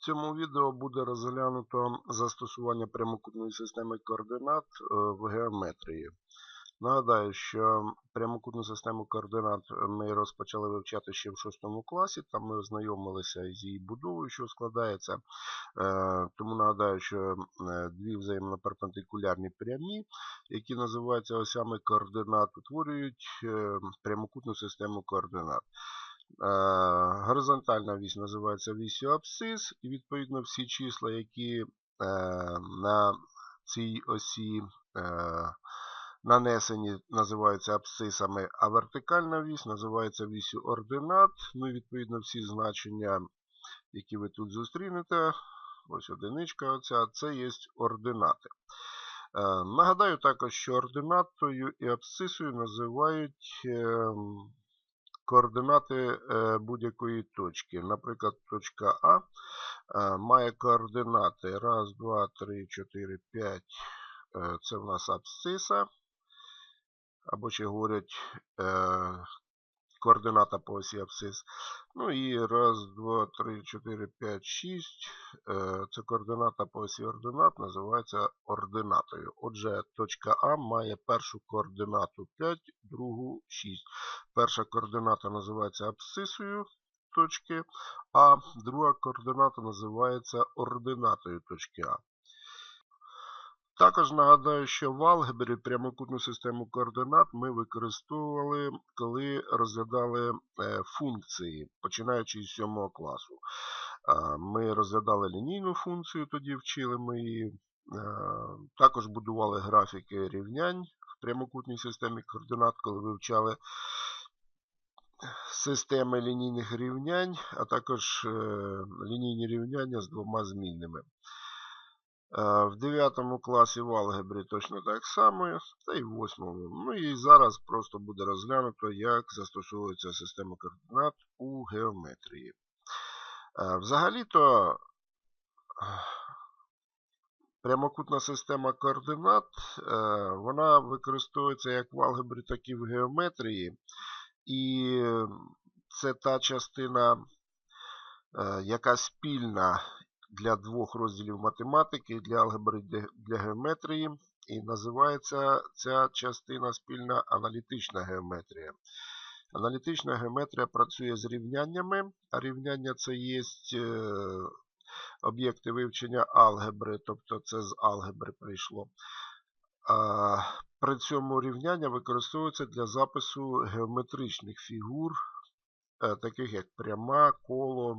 В цьому відео буде розглянуто застосування прямокутної системи координат е, в геометрії. Нагадаю, що прямокутну систему координат ми розпочали вивчати ще в 6 класі, там ми ознайомилися з її будовою, що складається. Е, Тому нагадаю, що е, дві взаємоперпендикулярні прямі, які називаються осями координат, утворюють прямокутну систему координат. Е, Горизонтальна вісь називається вісю абсцис, і відповідно всі числа, які е, на цій осі е, нанесені, називаються абсцисами, а вертикальна вісь називається вісю ординат. Ну і відповідно всі значення, які ви тут зустрінете, ось одиничка, оця, це є ординати. Нагадаю також, що ординатою і абсцисою називають ем, координати е, будь-якої точки. Наприклад, точка А е, має координати 1, 2, 3, 4, 5. Е, Це в нас абсциса. Або ще говорять е, координата по осі абсцис. Ну і 1, 2, 3, 4, 5, 6. Е, Це координата по осі ординат, називається ординатою. Отже, точка А має першу координату 5, другу 6. Перша координата називається абсцисою точки А, друга координата називається ординатою точки А. Також нагадаю, що в алгебрі прямокутну систему координат ми використовували, коли розглядали е, функції, починаючи з 7 класу. Ми розглядали лінійну функцію, тоді вчили ми її. Е, Також будували графіки рівнянь в прямокутній системі координат, коли вивчали системи лінійних рівнянь, а також е, лінійні рівняння з двома змінними. Е, В 9 класі в алгебрі точно так само, та й в 8. Ну і зараз просто буде розглянуто, як застосовується система координат у геометрії. Е, Взагалі-то прямокутна система координат, е, вона використовується як в алгебрі, так і в геометрії. І це та частина, е, яка спільна для двох розділів математики, для алгебри, для- геометрії. І називається ця частина спільна аналітична геометрія. Аналітична геометрія працює з рівняннями, а рівняння це є е, об'єкти вивчення алгебри, тобто це з алгебри прийшло. При цьому рівняння використовується для запису геометричних фігур, е, таких як пряма, коло.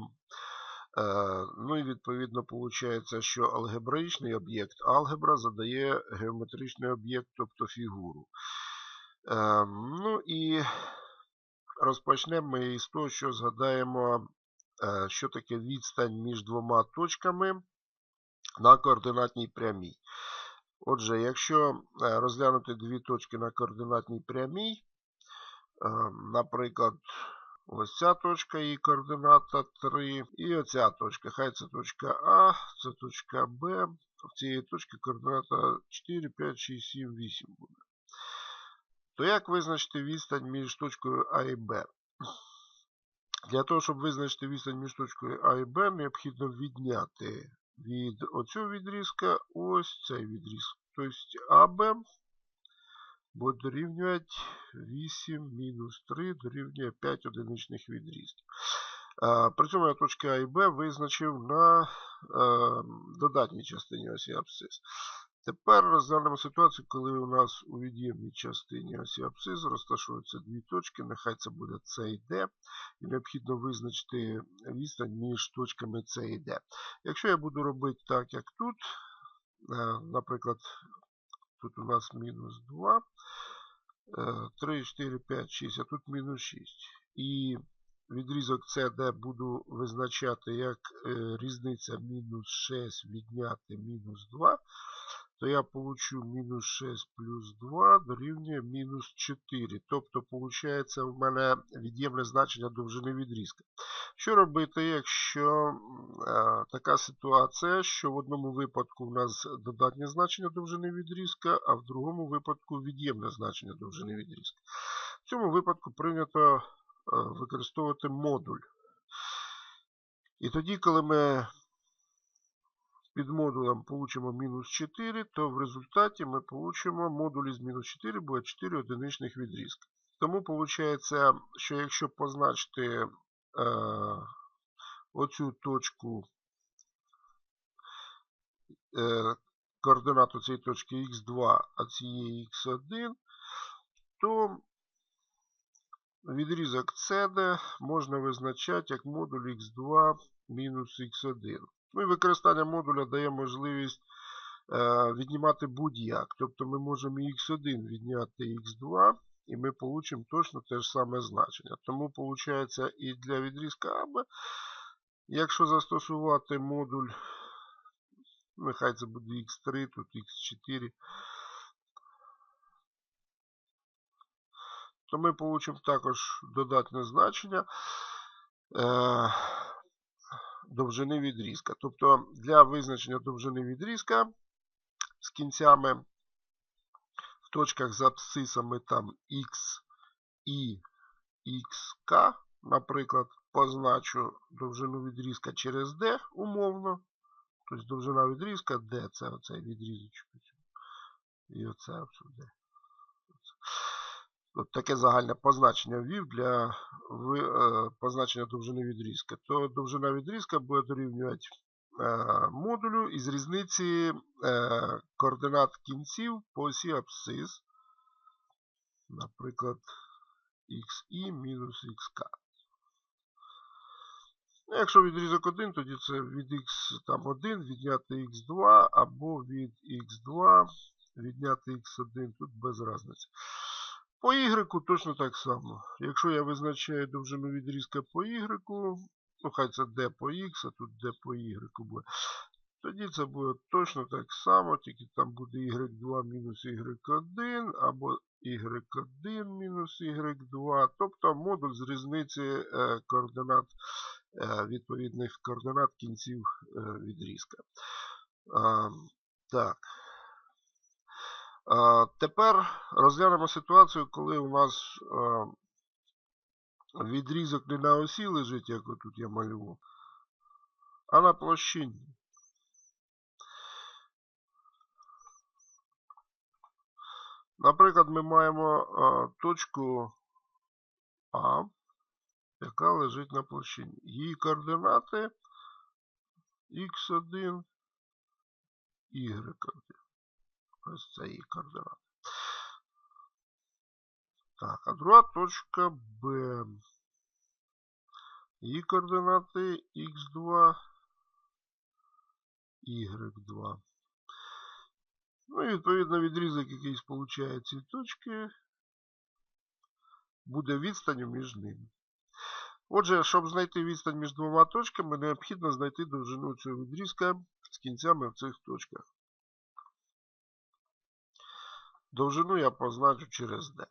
Е, Ну і відповідно виходить, що алгебраїчний об'єкт алгебра задає геометричний об'єкт, тобто фігуру. Е, Ну і розпочнемо ми із того, що згадаємо, е, що таке відстань між двома точками на координатній прямій. Отже, якщо розглянути дві точки на координатній прямій, наприклад, ось ця точка і координата 3, і оця точка. Хай це точка А, це точка Б. В цієї точки координата 4, 5, 6, 7, 8 буде. То як визначити відстань між точкою А і Б? Для того, щоб визначити відстань між точкою А і Б, необхідно відняти від оцього відрізка ось цей відрізок. Тобто АБ буде дорівнювати 8 мінус 3 дорівнює 5 одиничних відрізків. При цьому я точки А і Б визначив на е, додатній частині осі абсцис. Тепер розглянемо ситуацію, коли у нас у від'ємній частині осі абсцис розташуються дві точки, нехай це буде С і Д, і необхідно визначити відстань між точками С і Д. Якщо я буду робити так, як тут, е, наприклад, тут у нас мінус 2, 3, 4, 5, 6, а тут мінус 6. І відрізок CD буду визначати як е, різниця мінус 6 відняти мінус 2, то я получу мінус 6 плюс 2 дорівнює мінус 4. Тобто, виходить, в мене від'ємне значення довжини відрізка. Що робити, якщо м, е, така ситуація, що в одному випадку в нас додатнє значення довжини відрізка, а в другому випадку від'ємне значення довжини відрізка. В цьому випадку прийнято е, використовувати модуль. І тоді, коли ми під модулем получимо мінус 4, то в результаті ми получимо модуль із мінус 4 буде 4 одиничних відрізки. Тому виходить, що якщо позначити е, оцю точку е, координату цієї точки х2, а цієї х1, то відрізок CD можна визначати як модуль х2 мінус х1. Ну і використання модуля дає можливість е, віднімати будь-як. Тобто ми можемо і х1 відняти х2, і ми получимо точно те ж саме значення. Тому, виходить, і для відрізка АБ, якщо застосувати модуль, нехай це буде х3, тут х4, то ми получимо також додатне значення е, довжини відрізка. Тобто для визначення довжини відрізка з кінцями в точках з абсцисами там X і XK, наприклад, позначу довжину відрізка через D умовно. Тобто довжина відрізка D це оцей відрізочок. І оце D. От таке загальне позначення ввів для е, позначення довжини відрізка. То довжина відрізка буде дорівнювати е, модулю із різниці е, координат кінців по осі абсцис. Наприклад, xi мінус xk. Ну, якщо відрізок 1, тоді це від x1 відняти x2 або від x2 відняти x1, тут без різниці. По Y точно так само. Якщо я визначаю довжину відрізка по Y, ну хай це D по X, а тут D по Y буде. Тоді це буде точно так само, тільки там буде y2 мінус y1 або y1 мінус y2. Тобто модуль з різниці е, координат е, відповідних координат кінців е, відрізка. Так. Тепер розглянемо ситуацію, коли у нас відрізок не на осі лежить, як тут я малював, а на площині. Наприклад, ми маємо точку А, яка лежить на площині. Її координати х1, y1. Ось це її координати. Так, а друга точка Б. Її координати х2, y2. Ну і відповідно відрізок, який сполучає ці точки, буде відстанню між ними. Отже, щоб знайти відстань між двома точками, необхідно знайти довжину цього відрізка з кінцями в цих точках. Довжину я позначу через D.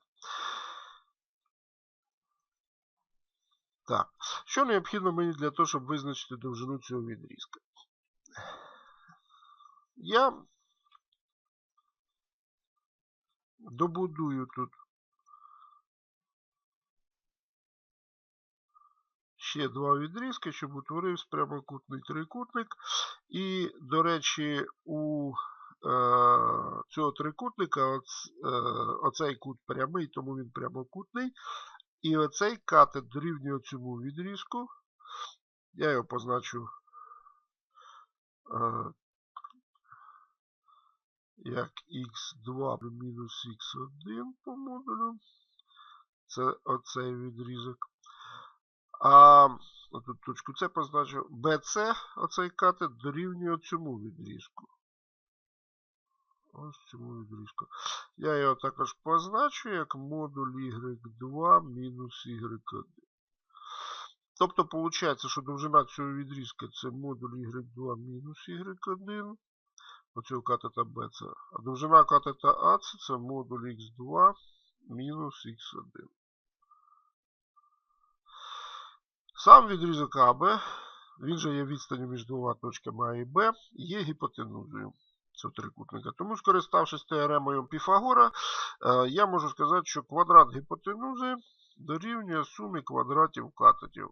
Так, що необхідно мені для того, щоб визначити довжину цього відрізка? Я добудую тут ще два відрізки, щоб утворився прямокутний трикутник. І, до речі, у цього трикутника е, оцей кут прямий, тому він прямокутний. І оцей катет дорівнює цьому відрізку. Я його позначу е, як х2 мінус х1 по модулю. Це оцей відрізок. А тут точку С позначу BC, оцей катет дорівнює цьому відрізку. Ось цьому відрізку. Я його також позначу як модуль y2 мінус y1. Тобто, виходить, що довжина цього відрізка це модуль y2 мінус y1. Оцього катета B це. А довжина катета А це модуль x2 мінус x1. Сам відрізок АБ, він же є відстанню між двома точками А і Б, є гіпотенузою цього трикутника. Тому, скориставшись теоремою Піфагора, е, я можу сказати, що квадрат гіпотенузи дорівнює сумі квадратів катетів.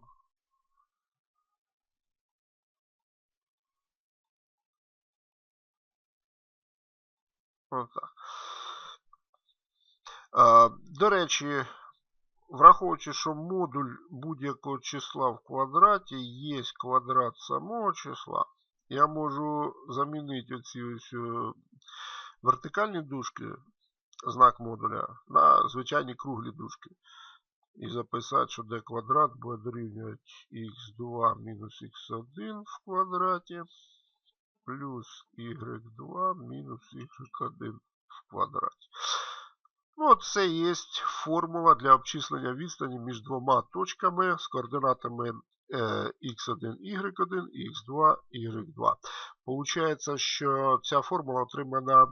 Отак. До речі, враховуючи, що модуль будь-якого числа в квадраті є квадрат самого числа, я можу замінити оці ось е, вертикальні дужки, знак модуля, на звичайні круглі дужки. І записати, що d квадрат буде дорівнювати x2 мінус x1 в квадраті плюс y2 мінус y1 в квадраті. Ну, це є формула для обчислення відстані між двома точками з координатами x1, y1 і x2, y2. Получається, що ця формула отримана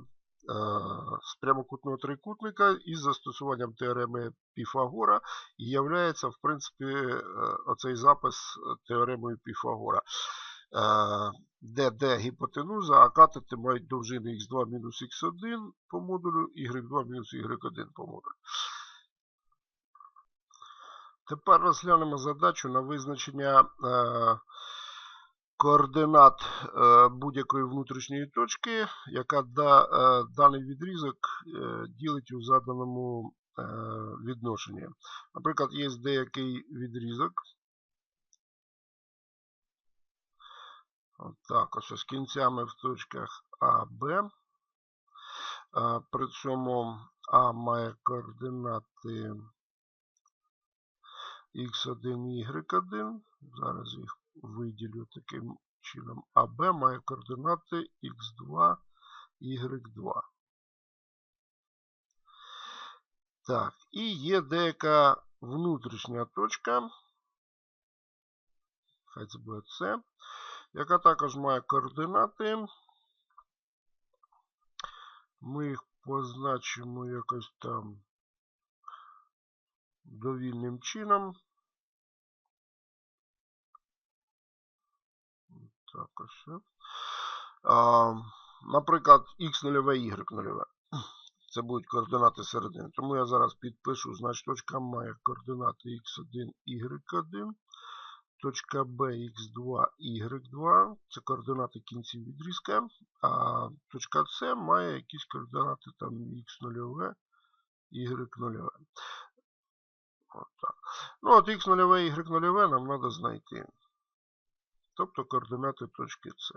з прямокутного трикутника із застосуванням теореми Піфагора і являється, в принципі, е, оцей запис теоремою Піфагора. Е, де D гіпотенуза, а катети мають довжини x2 мінус x1 по модулю, y2 мінус y1 по модулю. Тепер розглянемо задачу на визначення е, координат е, будь-якої внутрішньої точки, яка е, даний відрізок ділить у заданому відношенні. Наприклад, є деякий відрізок. Так, ось з кінцями в точках А, Б. При цьому А має координати Х1 Y1. Зараз їх виділю таким чином. А Б має координати Х2, Y2. Так, і є деяка внутрішня точка. Хай це буде С яка також має координати. Ми їх позначимо якось там довільним чином. Так, ось. А, Наприклад, x0, y0. Це будуть координати середини. Тому я зараз підпишу, значить, точка має координати x1, y1. Точка B, X2, Y2 це координати кінців відрізка, а точка С має якісь координати там X0, Y0. От так. Ну, от X0, Y0 нам треба знайти. Тобто координати точки С.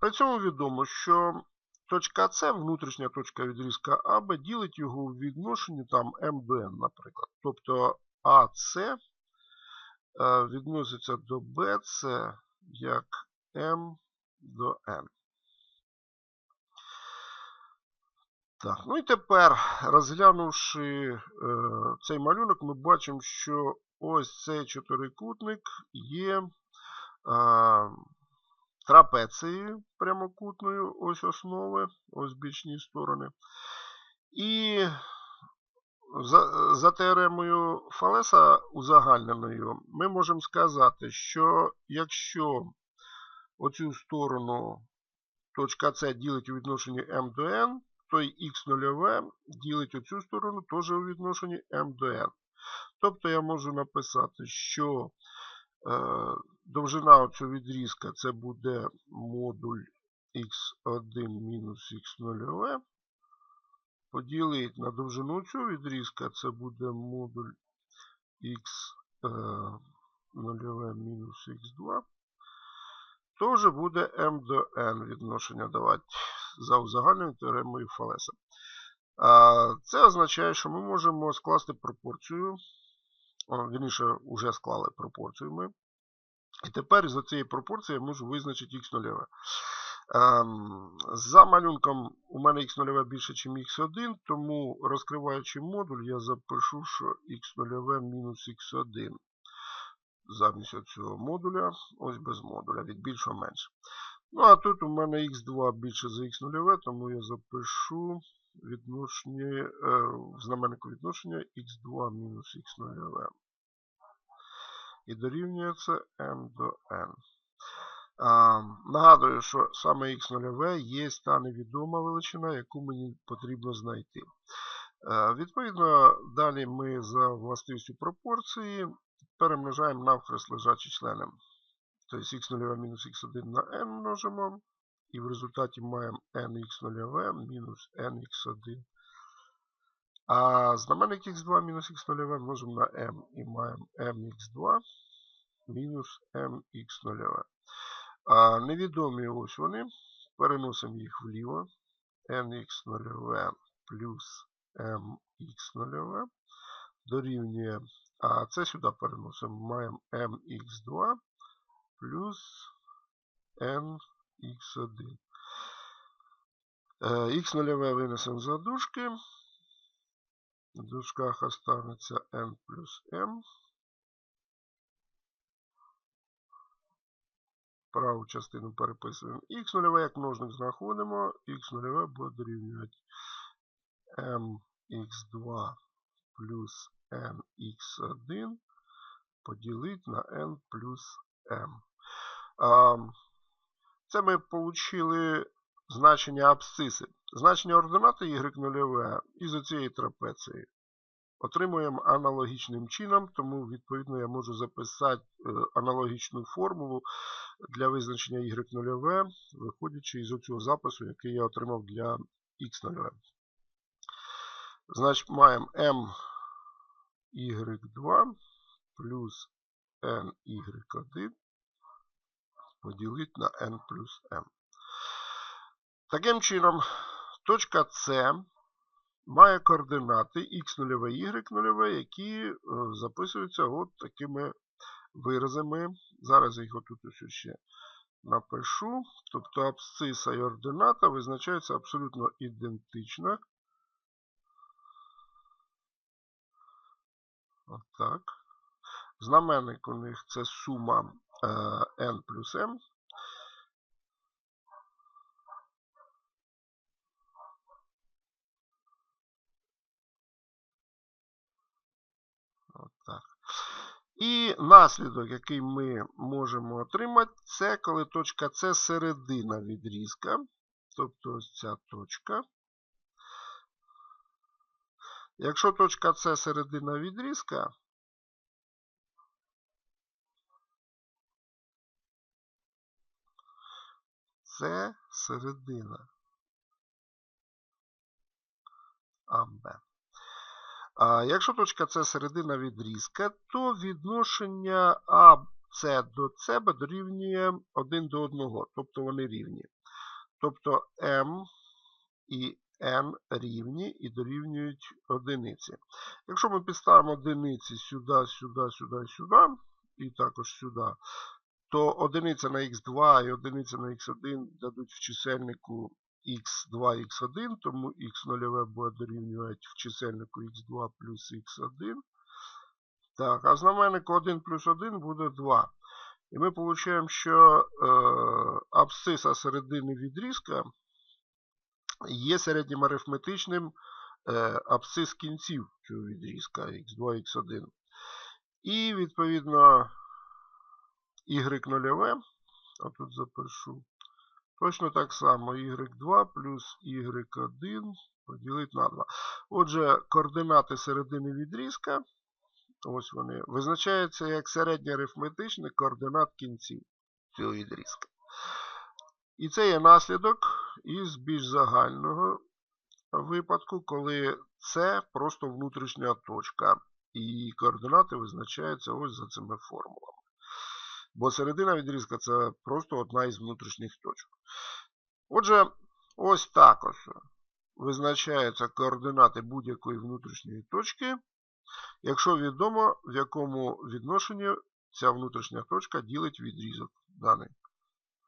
При цьому відомо, що точка С, внутрішня точка відрізка АБ, ділить його у відношенні там М до N, наприклад. Тобто АС е, відноситься до БЦ як М до Н. Так, ну і тепер, розглянувши е, цей малюнок, ми бачимо, що ось цей чотирикутник є е, трапецією прямокутною, ось основи, ось бічні сторони. І за, за теоремою Фалеса узагальненою, ми можемо сказати, що якщо оцю сторону точка С ділить у відношенні m до n, то й х0 ділить оцю сторону теж у відношенні m до n. Тобто я можу написати, що е, довжина оцього відрізка це буде модуль x1 мінус х0 поділити на довжину цього відрізка, це буде модуль x0 е, мінус x2, теж буде m до n відношення давати за узагальною теоремою Фалеса. Це означає, що ми можемо скласти пропорцію, вірніше, вже склали пропорцію ми. І тепер за цієї пропорції я можу визначити x0. Ем, за малюнком у мене x0 більше, ніж x1, тому розкриваючи модуль, я запишу, що x0 мінус x1 замість цього модуля, ось без модуля, від більшого менше. Ну, а тут у мене x2 більше за x0, тому я запишу відношення, е, в знаменнику відношення x2 мінус x0. І дорівнює це m до n. Нагадую, що саме x0 є та невідома величина, яку мені потрібно знайти. Е, відповідно, далі ми за властивістю пропорції перемножаємо навхрест лежачі члени. Тобто x0 мінус x1 на n множимо І в результаті маємо nx0 мінус nx1. А знаменник x2 мінус x0 множимо на m. І маємо mx2 мінус mx0. А невідомі ось вони. Переносимо їх вліво. nx0 плюс mx0 дорівнює. А це сюди переносимо. Маємо mx2 плюс nx1. Х0 винесемо за дужки. В дужках останеться n плюс m. Праву частину переписуємо. Х0 як множник знаходимо. Х0 буде дорівнювати mx2 плюс nx1 поділити на n плюс m. Це ми отримали значення абсциси. Значення ординати y0 із цієї трапеції. Отримуємо аналогічним чином, тому, відповідно, я можу записати е, аналогічну формулу для визначення y0, виходячи із цього запису, який я отримав для x0. Значить, маємо my2 плюс ny1 поділити на n плюс m. Таким чином, точка С має координати x0 y0, які е, записуються от такими виразами. Зараз їх отут ось ще напишу. Тобто абсциса і ордината визначаються абсолютно ідентично. Отак. Знаменник у них це сума n плюс m. Отак. І наслідок, який ми можемо отримати, це коли точка С середина відрізка. Тобто ось ця точка. Якщо точка С середина відрізка, це середина АБ. А Якщо точка С середина відрізка, то відношення АС до СБ дорівнює 1 до 1, тобто вони рівні. Тобто М і N рівні і дорівнюють одиниці. Якщо ми підставимо одиниці сюди, сюди, сюди, сюди, і також сюди, то одиниця на х2 і одиниця на х1 дадуть в чисельнику x2, x1, тому x0 буде дорівнювати в чисельнику x2 плюс x1. Так, а знаменнику 1 плюс 1 буде 2. І ми отримуємо, що е, абсциса середини відрізка є середнім арифметичним е, абсцис кінців цього відрізка x2, x1. І, відповідно, y0, отут запишу, точно так само y2 плюс y1 поділити на 2. Отже, координати середини відрізка, ось вони, визначаються як середній арифметичний координат кінців цього відрізка. І це є наслідок із більш загального випадку, коли це просто внутрішня точка. І координати визначаються ось за цими формулами. Бо середина відрізка це просто одна із внутрішніх точок. Отже, ось так ось визначаються координати будь-якої внутрішньої точки, якщо відомо, в якому відношенні ця внутрішня точка ділить відрізок даний.